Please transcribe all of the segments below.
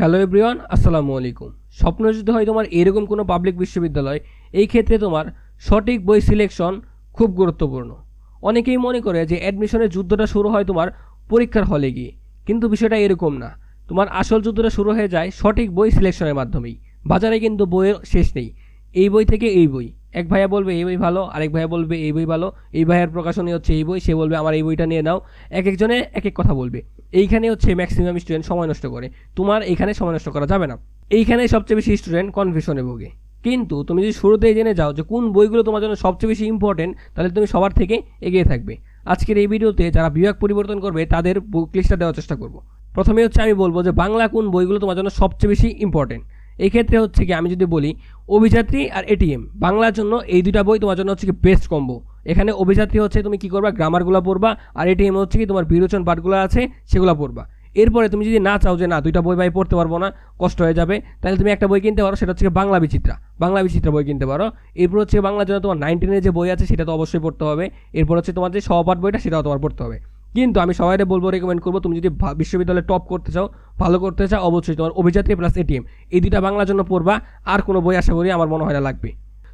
Hello everyone, আসসালামু আলাইকুম। স্বপ্ন যদি হয় তোমার এরকম কোনো পাবলিক বিশ্ববিদ্যালয়, এই ক্ষেত্রে তোমার সঠিক বই সিলেকশন খুব গুরুত্বপূর্ণ। অনেকেই মনে করে যে অ্যাডমিশনের যুদ্ধটা শুরু হয় তোমার পরীক্ষার হলে গিয়ে। কিন্তু বিষয়টা এরকম না। তোমার আসল যুদ্ধটা শুরু হয়ে যায় সঠিক বই সিলেকশনের মাধ্যমেই। বাজারে কিন্তু বইয়ের শেষ নেই। এই বই থেকে এই বই। এক ভাইয়া বলবে, এই বই ভালো। আরেক ভাইয়া বলবে, এই বই ভালো। এই ভাইয়ার প্রকাশনী হচ্ছে এই বই, সে বলবে, আমার এই বইটা নিয়ে নাও। এক একজনে এক এক কথা বলবে। এইখানে হচ্ছে ম্যাক্সিমাম স্টুডেন্ট সময় নষ্ট করে। তোমার এইখানে সময় নষ্ট করা যাবে না। এইখানে সবচেয়ে বেশি স্টুডেন্ট কনফিউশনে ভোগে। কিন্তু তুমি যদি শুরুতেই জেনে যাও যে কোন বইগুলো তোমার জন্য সবচেয়ে বেশি ইম্পর্টেন্ট তাহলে তুমি সবার থেকে এগিয়ে থাকবে। আজকের এই ভিডিওতে যারা বিভাগ পরিবর্তন করবে, তাদের বুক লিস্টটা দেওয়ার চেষ্টা করব। প্রথমে হচ্ছে আমি বলব যে বাংলা কোন বইগুলো তোমার জন্য সবচেয়ে বেশি ইম্পর্টেন্ট এই ক্ষেত্রে হচ্ছে কি, আমি যদি বলি, অভিযাত্রী আর এটিএম বাংলার জন্য এই দুটা বই তোমার জন্য হচ্ছে কি বেস্ট কম্বো এখানে অভিযাত্রী হচ্ছে তুমি কি করবা, গ্রামারগুলো পড়বা, আর এটিএম হচ্ছে কি তোমার বিরোচন পাঠগুলো আছে, সেগুলো পড়বা। এরপরে তুমি যদি না চাও যে না, দুইটা বই ভাই পড়তে পারব না, কষ্ট হয়ে যাবে, তাহলে তুমি একটা বই কিনতে পারো, সেটা হচ্ছে বাংলা বিচিত্রা। বাংলা বিচিত্রা বই কিনতে পারো। এরপর হচ্ছে বাংলার জন্য তোমার নাইনটিনের যে বই আছে, সেটা তো অবশ্যই পড়তে হবে। এরপর হচ্ছে তোমার যে সহপাঠ বইটা, সেটাও তোমার পড়তে হবে। কিন্তু আমি সবাইকে বলব রেকমেন্ড করব, তুমি যদি বিশ্ববিদ্যালয়ে টপ করতে চাও, ভালো করতে চাও, অবশ্যই তোমার অভিযাত্রী প্লাস এটিএম এই দুইটা বাংলার জন্য পড়বা, আর কোনো বই আশা করি আমার মনে হয় না লাগবে।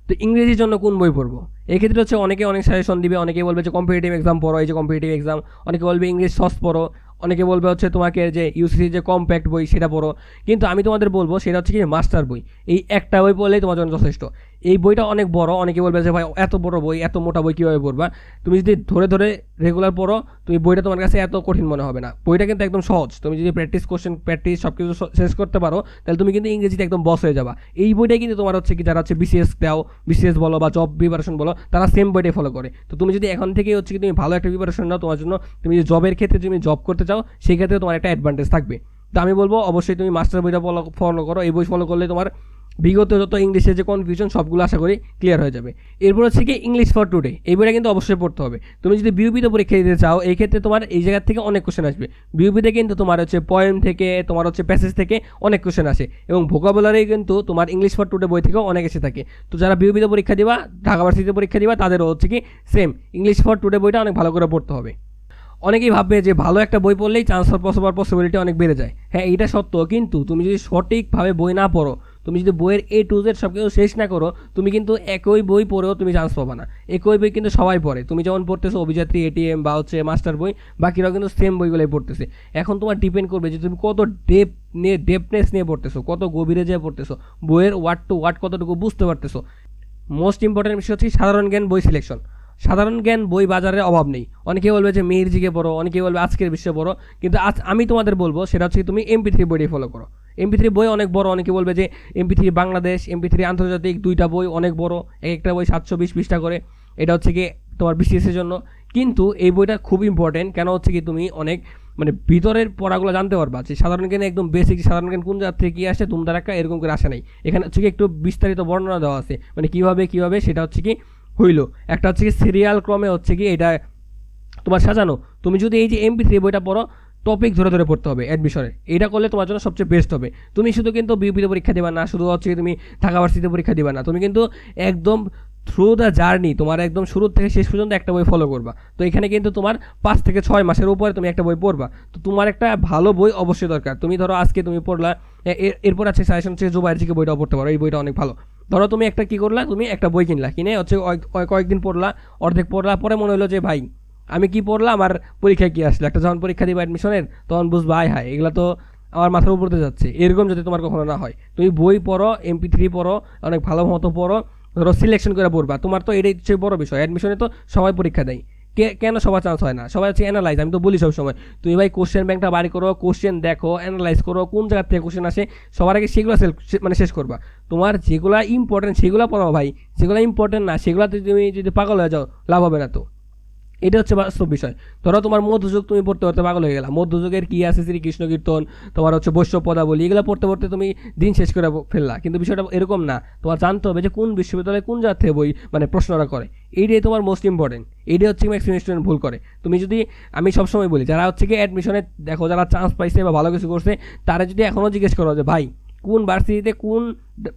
তো ইংরেজির জন্য কোন বই পড়ব? এক্ষেত্রে হচ্ছে অনেকে অনেক সাজেশন দিবে, অনেকে বলবে যে কম্পিটিটিভ এক্সাম পড়ো, এই যে কম্পিটিটিভ এক্সাম অনেকে বলবে ইংলিশ সস পড়ো, অনেকে বলবে হচ্ছে তোমাকে যে ইউসিসি যে কম্প্যাক্ট বই, সেটা পড়ো। কিন্তু আমি তোমাদের বলব, সেটা হচ্ছে কি মাস্টার বই। এই একটা বই পড়লেই তোমার জন্য যথেষ্ট। এই বইটা অনেক বড়, অনেকে বলবে যে ভাই এত বড় বই, এত মোটা বই কীভাবে পড়বা? তুমি যদি ধরে ধরে রেগুলার পড়ো তুমি বইটা তোমার কাছে এত কঠিন মনে হবে না। বইটা কিন্তু একদম সহজ। তুমি যদি প্র্যাকটিস কোশ্চেন প্র্যাকটিস সব কিছু শেষ করতে পারো, তাহলে তুমি কিন্তু ইংরেজিতে একদম বস হয়ে যাবা। এই বইটাই কিন্তু তোমার হচ্ছে কি, যারা হচ্ছে বিসিএস দাও বিসিএস বলো বা জব প্রিপারেশন বলো, তারা সেম বইটাই ফলো করে। তো তুমি যদি এখন থেকে হচ্ছে কি, তুমি ভালো একটা প্রিপারেশন নাও তোমার জন্য, তুমি যদি জবের ক্ষেত্রে তুমি জব করতে চাও, সেই ক্ষেত্রে তোমার একটা অ্যাডভান্টেজ থাকবে। তো আমি বলব, অবশ্যই তুমি মাস্টার বইটা ফলো ফলো করো। এই বই ফলো করলে তোমার বিগত যত ইংলিশে যে কনফিউশন সবগুলো আশা করি ক্লিয়ার হয়ে যাবে। এরপর হচ্ছে কি ইংলিশ ফর টুডে এই বইটা কিন্তু অবশ্যই পড়তে হবে। তুমি যদি বিউপিতে পরীক্ষা দিতে চাও, এই ক্ষেত্রে তোমার এই জায়গা থেকে অনেক কোশ্চেন আসবে। বিউপিতে কিন্তু তোমার হচ্ছে পয়েম থেকে, তোমার হচ্ছে প্যাসেজ থেকে অনেক কোশ্চেন আসে। এবং ভোকাবুলারি কিন্তু তোমার ইংলিশ ফর টুডে বই থেকেও অনেক এসে থাকে। তো যারা বিউপিতে পরীক্ষা দিবা, ঢাকা ভার্সিটিতে পরীক্ষা দিবা, তাদেরও হচ্ছে কি সেম ইংলিশ ফর টুডে বইটা অনেক ভালো করে পড়তে হবে। অনেকেই ভাববে যে ভালো একটা বই পড়লেই চান্স ফর পাওয়ার পসিবিলিটি অনেক বেড়ে যায়। হ্যাঁ এটা সত্য। কিন্তু তুমি যদি সঠিকভাবে বই না পড়ো তুমি যদি বইয়ের এ টু জেড সব কিছু শেষ না করো, তুমি কিন্তু একই বই পড়েও তুমি চান্স পাবা না। একই বই কিন্তু সবাই পড়ে। তুমি যেমন পড়তেছো অভিযাত্রী এটিএম বা হচ্ছে মাস্টার বই, বাকিরাও কিন্তু সেম বইগুলোই পড়তেছে। এখন তোমার ডিপেন্ড করবে যে তুমি কত ডেপ নিয়ে ডেপনেস নিয়ে পড়তেছো, কত গভীরে যেয়ে পড়তেছো, বইয়ের ওয়ার্ড টু ওয়ার্ড কতটুকু বুঝতে পারতেছো। মোস্ট ইম্পর্টেন্ট বিষয় হচ্ছে সাধারণ জ্ঞান বই সিলেকশন সাধারণ জ্ঞান বই বাজারে অভাব নেই। অনেকে বলবে যে মেয়েরজিকে পড়ো অনেকে বলবে আজকের বিশ্বে পড়ো। কিন্তু আজ আমি তোমাদের বলব, সেটা হচ্ছে তুমি এমপি থ্রি বইটি ফলো করো। এমপি থ্রি বই অনেক বড়, অনেকে বলবে যে MP three Bangladesh MP three আন্তর্জাতিক দুইটা বই অনেক বড় এক একটা বই সাতশো বিশ পৃষ্ঠা করে, এটা হচ্ছে কি তোমার বিসিএসের জন্য। কিন্তু এই বইটা খুব ইম্পর্টেন্ট কেন হচ্ছে কি তুমি অনেক মানে ভিতরের পড়াগুলো জানতে পারবা যে সাধারণ জ্ঞানে একদম বেসিক সাধারণ জ্ঞান কোন জায়গা থেকে কী আসে, তোমরা একটা এরকম করে আসে নাই। এখানে হচ্ছে কি একটু বিস্তারিত বর্ণনা দেওয়া আছে মানে কীভাবে কীভাবে সেটা হচ্ছে কি হইল। একটা হচ্ছে কি সিরিয়াল ক্রমে হচ্ছে কি এটা তোমার সাজানো। তুমি যদি এই যে এমপি থ্রি বইটা পড়ো টপিক ধরে ধরে পড়তে হবে অ্যাডমিশনে এটা করলে তোমার জন্য সবচেয়ে বেস্ট হবে। তুমি শুধু কিন্তু বিউপিতে পরীক্ষা দেবা না, শুধু হচ্ছে তুমি ঢাকা ভার্সিটিতে পরীক্ষা দিবা না। তুমি কিন্তু একদম থ্রু দ্য জার্নি তোমার একদম শুরু থেকে শেষ পর্যন্ত একটা বই ফলো করবা। তো এখানে কিন্তু তোমার পাঁচ থেকে ছয় মাসের উপরে তুমি একটা বই পড়বা। তো তোমার একটা ভালো বই অবশ্যই দরকার। তুমি ধরো আজকে তুমি পড়লা এর- এরপর আছে সাজেশন হচ্ছে জুবাইর থেকে বইটাও পড়তে পারো, এই বইটা অনেক ভালো। ধরো তুমি একটা কী করলা, তুমি একটা বই কিনলা, কিনে হচ্ছে কয়েক- কয়েক- কয়েকদিন পড়লা, অর্ধেক পড়লা, পরে মনে হলো যে ভাই আমি কি পড়লাম আর পরীক্ষায় কি আসলো? একটা যখন পরীক্ষা দিবা অ্যাডমিশনের তখন বুঝবা, আয় হায়, এগুলো তো আমার মাথার উপরতে যাচ্ছে। এরকম যদি তোমার কখনো না হয়। তুমি বই পড়ো এমপি থ্রি পড়ো, অনেক ভালো মতো পড়ো, ধরো সিলেকশন করে পড়বা। তোমার তো এটাই হচ্ছে বড় বিষয়। অ্যাডমিশনে তো সবাই পরীক্ষা দেয়। কে, কেন সবার চান্স হয় না? সবাই হচ্ছে অ্যানালাইজ আমি তো বলি সব সময় তুমি ভাই কোশ্চেন ব্যাংকটা বাড়ি করো কোশ্চেন দেখো অ্যানালাইজ করো, কোন জায়গা থেকে কোশ্চেন আসে, সবার আগে সেগুলো মানে শেষ করবা। তোমার যেগুলো ইম্পর্টেন্ট সেগুলো পড়ো ভাই। যেগুলো ইম্পর্টেন্ট না, সেগুলোতে তুমি যদি পাগল হয়ে যাও, লাভ হবে না তো। এটা হচ্ছে বাস্তব বিষয়। ধরো তোমার মধ্যযুগ তুমি পড়তে পড়তে পাগল হয়ে গেলা। মধ্যযুগের কী আছে? শ্রীকৃষ্ণ কীর্তন, তোমার হচ্ছে বৈশ্য পদাবলী, এগুলো পড়তে পড়তে তুমি দিন শেষ করে ফেললা। কিন্তু বিষয়টা এরকম না। তোমার জানতে হবে যে কোন বিশ্ববিদ্যালয়ে কোন জাত থেকে বই মানে প্রশ্নটা করে। এইটাই তোমার মোস্ট ইম্পর্টেন্ট এইটাই হচ্ছে ম্যাক্সিমাম স্টুডেন্ট ভুল করে। তুমি যদি, আমি সবসময় বলি, যারা হচ্ছে কি অ্যাডমিশনে দেখো যারা চান্স পাইছে বা ভালো কিছু করছে, তারা যদি এখনও জিজ্ঞেস করো যে, ভাই কোন ভার্সিটিতে কোন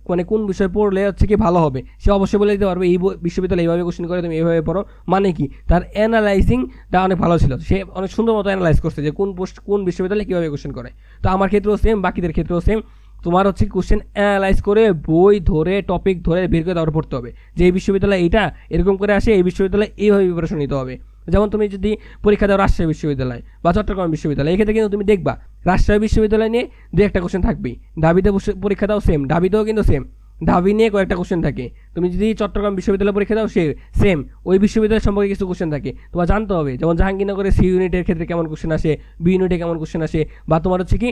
মানে কোন বিষয় পড়লে হচ্ছে কি ভালো হবে? সে অবশ্যই বলে দিতে পারবে, এই বিশ্ববিদ্যালয় এইভাবে কোশ্চেন করে, তুমি এইভাবে পড়ো। মানে কি? তার অ্যানালাইজিংটা অনেক ভালো ছিল। সে অনেক সুন্দর মতো অ্যানালাইজ করছে যে কোন পোস্ট কোন বিশ্ববিদ্যালয়ে কীভাবে কোশ্চেন করে। তো আমার ক্ষেত্রেও সেম বাকিদের ক্ষেত্রেও সেম তোমার হচ্ছে কোশ্চেন অ্যানালাইজ করে বই ধরে টপিক ধরে বের করে তারপর পড়তে হবে। যে এই বিশ্ববিদ্যালয় এইটা, এরকম করে আসে এই বিশ্ববিদ্যালয়ে এইভাবে প্রিপারেশন নিতে হবে। যেমন তুমি যদি পরীক্ষা দাও রাজশাহী বিশ্ববিদ্যালয় বা চট্টগ্রাম বিশ্ববিদ্যালয়, এক্ষেত্রে কিন্তু তুমি দেখবা রাজশাহী বিশ্ববিদ্যালয় নিয়ে দু একটা কোশ্চেন থাকবেই। ঢাবিতে বসে পরীক্ষা দাও সেম ঢাবিতেও কিন্তু সেম ঢাবি নিয়ে কয়েকটা কোশ্চেন থাকে। তুমি যদি চট্টগ্রাম বিশ্ববিদ্যালয় পরীক্ষা দাও, সে সেম ওই বিশ্ববিদ্যালয় সম্পর্কে কিছু কোশ্চেন থাকে। তোমার জানতে হবে, যেমন জাহাঙ্গীরনগরে সি ইউনিটের ক্ষেত্রে কেমন কোশ্চেন আসে বি ইউনিটে কেমন কোশ্চেন আসে, বা তোমার হচ্ছে কি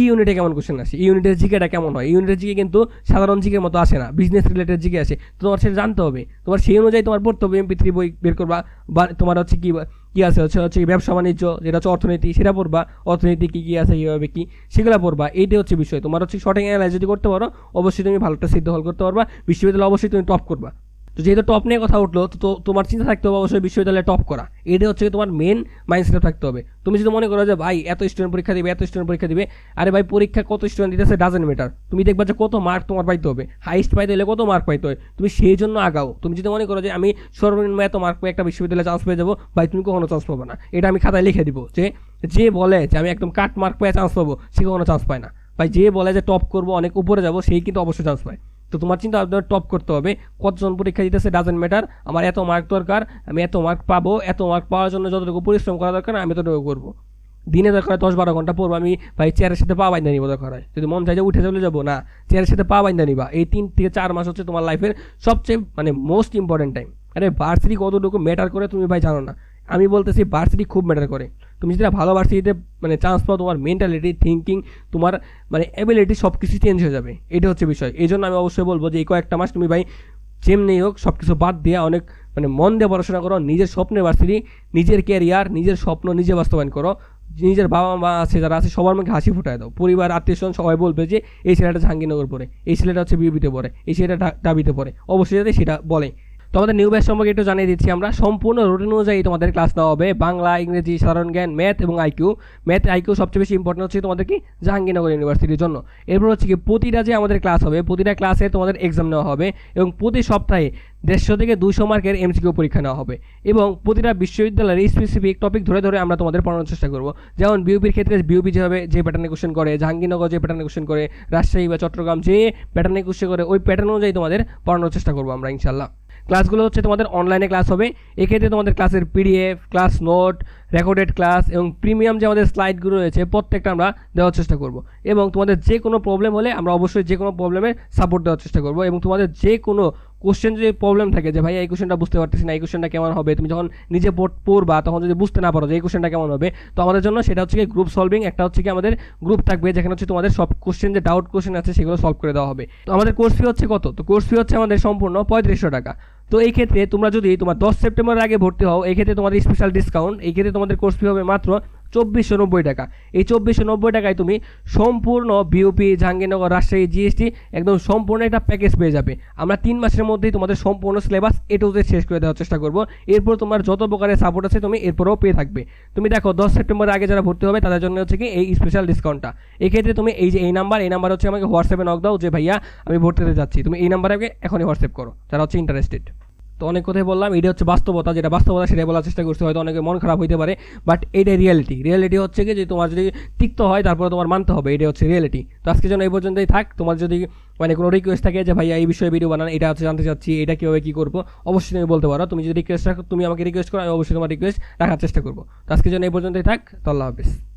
ই ইউনিটে কেমন কোশ্চেন আসে ই ইউনিটের জিকেটা কেমন হয়? ইউনিটের জিকে কিন্তু সাধারণ জিকের মতো আসে না বিজনেস রিলেটেড জিকে আসে। তোমার সেটা জানতে হবে। তোমার সেই অনুযায়ী তোমার পড়তে হবে এমপি থ্রি বই বের করবা, বা তোমার হচ্ছে কি কি আছে? হচ্ছে হচ্ছে ব্যবসা বাণিজ্য, যেটা হচ্ছে অর্থনীতি, সেটা পড়বা। অর্থনীতি কী কী আছে, কীভাবে কী, সেগুলো পড়বা। এইটাই হচ্ছে বিষয়। তোমার হচ্ছে শর্টিং অ্যানালাইজ যদি করতে পারো, অবশ্যই তুমি ভালো একটা সিদ্ধ হল করতে পারবা। বিশ্ববিদ্যালয়ে অবশ্যই তুমি টপ করবা। তো যেহেতু টপ নিয়ে কথা উঠল, তো তোমার চিন্তা থাকতে হবে অবশ্যই বিশ্ববিদ্যালয়ে টপ করা। এটা হচ্ছে তোমার মেন মাইন্ডসেট থাকতে হবে। তুমি যদি মনে করো যে, ভাই, এত স্টুডেন্ট পরীক্ষা দিবে, এত স্টুডেন্ট পরীক্ষা দিবে, আরে ভাই পরীক্ষা কত স্টুডেন্ট দিতেছে ডাজেন্ট ম্যাটার তুমি দেখবা যে কত মার্ক তোমার পাইতে হবে। হাইস্ট পাইতে হলে কত মার্ক পাইতে হয়? তুমি সেই জন্য আগাও। তুমি যদি মনে করো যে, আমি সর্বনিম্ন এত মার্ক পেয়ে একটা বিশ্ববিদ্যালয়ে চান্স পেয়ে যাব, ভাই, তুমি কখনো চান্স পাবো না। এটা আমি খাতায় লিখে দিব যে যে বলে যে আমি একদম কাট মার্ক পেয়ে চান্স পাবো, সে কখনো চান্স পায় না। ভাই, যে বলে যে টপ করব, অনেক উপরে যাব, সেই কিন্তু অবশ্যই চান্স পায়। তো তোমার চিন্তা ভাবনা টপ করতে হবে। কতজন পরীক্ষা দিতেছে ডাজেন্ট ম্যাটার আমার এত মার্ক দরকার, আমি এত মার্ক পাবো, এত মার্ক পাওয়ার জন্য যতটুকু পরিশ্রম করা দরকার, আমি ততটুকু করব। দিনে দরকার দশ বারো ঘণ্টা পড়ব, আমি ভাই চেয়ারের সাথে পা বাইন্দা নিবো দরকার হয়। যদি মন চাই যে উঠে চলে যাব, না চেয়ারের সাথে পা বাইন্দা নিবা। এই তিন থেকে চার মাস হচ্ছে তোমার লাইফের সবচেয়ে মানে মোস্ট ইম্পর্টেন্ট টাইম আরে ভার্সিটি কতটুকু ম্যাটার করে তুমি ভাই জানো না। আমি বলতেছি ভার্সিটি খুব ম্যাটার করে। তুমি যদি ভালো ভার্সিটিতে মানে চান্স পাও তোমার মেন্টালিটি থিঙ্কিং তোমার মানে অ্যাবিলিটি সব কিছু চেঞ্জ হয়ে যাবে। এটা হচ্ছে বিষয়। এই জন্য আমি অবশ্যই বলব যে, এই কয়েকটা মাস তুমি ভাই যেমনি হোক সব কিছু বাদ দিয়ে অনেক মানে মন দিয়ে পড়াশোনা করো, নিজের স্বপ্নের ভার্সিটি নিজের ক্যারিয়ার নিজের স্বপ্ন নিজে বাস্তবায়ন করো। নিজের বাবা মা আছে, যারা আছে, সবার মুখে হাসি ফুটায় দাও। পরিবার, আত্মীয় স্বজন সবাই বলবে যে, এই ছেলেটা জাহাঙ্গীরনগর পড়ে, এই ছেলেটা হচ্ছে বিউবিতে পড়ে, এই ছেলেটা ডাবিতে পড়ে। অবশ্যই যাতে সেটা বলে। তো আমাদের নিউ ব্যাচ সম্পর্কে একটু জানিয়ে দিচ্ছি আমরা। সম্পূর্ণ রুটিন অনুযায়ী তোমাদের ক্লাস নেওয়া হবে। বাংলা, ইংরেজি, সাধারণ জ্ঞান ম্যাথ এবং আইকিউ ম্যাথ আইকিউ সবচেয়ে বেশি ইম্পর্টেন্ট হচ্ছে তোমাদের কি? জাহাঙ্গীরনগর ইউনিভার্সিটির জন্য। এরপর হচ্ছে কি, প্রতিটা যে আমাদের ক্লাস হবে, প্রতিটা ক্লাসে তোমাদের এক্সাম নেওয়া হবে এবং প্রতি সপ্তাহে দেড়শো থেকে দুশো মার্কের এমসিকিউ পরীক্ষা নেওয়া হবে এবং প্রতিটা বিশ্ববিদ্যালয়ের স্পেসিফিক টপিক ধরে ধরে আমরা তোমাদের পড়ানোর চেষ্টা করব। যেমন বিউপির ক্ষেত্রে বিউপি যেভাবে যে প্যাটার্নে কোশ্চেন করে, জাহাঙ্গীরনগর যে প্যাটার্নে কোশ্চেন করে, রাজশাহী বা চট্টগ্রাম যে প্যাটার্নে কোশ্চেন করে, ওই প্যাটার্ন অনুযায়ী তোমাদের পড়ানোর চেষ্টা করব আমরা ইনশাল্লাহ ক্লাসগুলো হচ্ছে তোমাদের অনলাইনে ক্লাস হবে। এক্ষেত্রে তোমাদের ক্লাসের PDF class note recorded class এবং প্রিমিয়াম যে আমাদের স্লাইডগুলো রয়েছে, প্রত্যেকটা আমরা দেওয়ার চেষ্টা করব। এবং তোমাদের যে কোনো প্রবলেম হলে আমরা অবশ্যই যে কোনো প্রবলেমের সাপোর্ট দেওয়ার চেষ্টা করব এবং তোমাদের যে কোনো কোশ্চেন যদি প্রবলেম থাকে যে ভাই এই কোশ্চেনটা বুঝতে পারতেছি না, এই কোশ্চেনটা কেমন হবে? তুমি যখন নিজে পড়- পড়বা, তখন যদি বুঝতে না পারো যে, এই কোশ্চেনটা কেমন হবে? তো আমাদের জন্য সেটা হচ্ছে কি গ্রুপ সলভিং একটা হচ্ছে কি আমাদের গ্রুপ থাকবে যেখানে হচ্ছে তোমাদের সব কোশ্চেন যে ডাউট কোশ্চেন আছে সেগুলো সলভ করে দেওয়া হবে। তো আমাদের কোর্স ফি হচ্ছে কত? তো কোর্স ফি হচ্ছে আমাদের সম্পূর্ণ পঁয়ত্রিশশো টাকা। তো এই ক্ষেত্রে তোমরা যদি তোমার দশ সেপ্টেম্বরের আগে ভর্তি হও, এই ক্ষেত্রে তোমাদের স্পেশাল ডিসকাউন্ট এই ক্ষেত্রে তোমাদের কোর্স ফি হবে মাত্র চব্বিশশো নব্বই টাকা। এই চব্বিশশো নব্বই টাকায় তুমি সম্পূর্ণ বিওপি জাহাঙ্গীরনগর, রাজশাহী জিএসটি একদম সম্পূর্ণ একটা প্যাকেজ পেয়ে যাবে। আমরা তিন মাসের মধ্যেই তোমাদের সম্পূর্ণ সিলেবাস এ টু জেড শেষ করে দেওয়ার চেষ্টা করব। এরপর তোমার যত প্রকারের সাপোর্ট আছে তুমি এরপরেও পেয়ে থাকবে। তুমি দেখো, দশ সেপ্টেম্বরের আগে যারা ভর্তি হবে, তাদের জন্য হচ্ছে কি এই স্পেশাল ডিসকাউন্টটা এক্ষেত্রে তুমি এই যে এই নাম্বার এই নাম্বার হচ্ছে আমাকে হোয়াটসঅ্যাপে নক দাও যে, ভাইয়া, আমি ভর্তি হতে যাচ্ছি। তুমি এই নাম্বারে আগে এখনই হোয়াটসঅ্যাপ করো, যারা হচ্ছে ইন্টারেস্টেড তো অনেক কথাই বললাম এটা হচ্ছে বাস্তবতা, যেটা বাস্তবতা সেটাই বলার চেষ্টা করছি, হয়তো অনেকে মন খারাপ হইতে পারে বাট এটাই রিয়েলিটি রিয়েলিটি হচ্ছে কি যে তোমার যদি তিক্ত হয়, তারপরে তোমার মানতে হবে এটা হচ্ছে রিয়েলিটি তো আজকে যেন এই পর্যন্তই থাক, তোমার যদি মানে কোনো রিকোয়েস্ট থাকে যে, ভাইয়া, এই বিষয়ে ভিডিও বানান, এটা হচ্ছে জানতে চাচ্ছি, এটা কীভাবে কী করব? অবশ্যই তুমি বলতে পারো। তুমি যদি রিকোয়েস্ট রাখো, তুমি আমাকে রিকোয়েস্ট করো, আমি অবশ্যই তোমার রিকোয়েস্ট রাখার চেষ্টা করব। তো আজকে যেন এই পর্যন্তই থাক, তো আল্লাহ হাফিজ।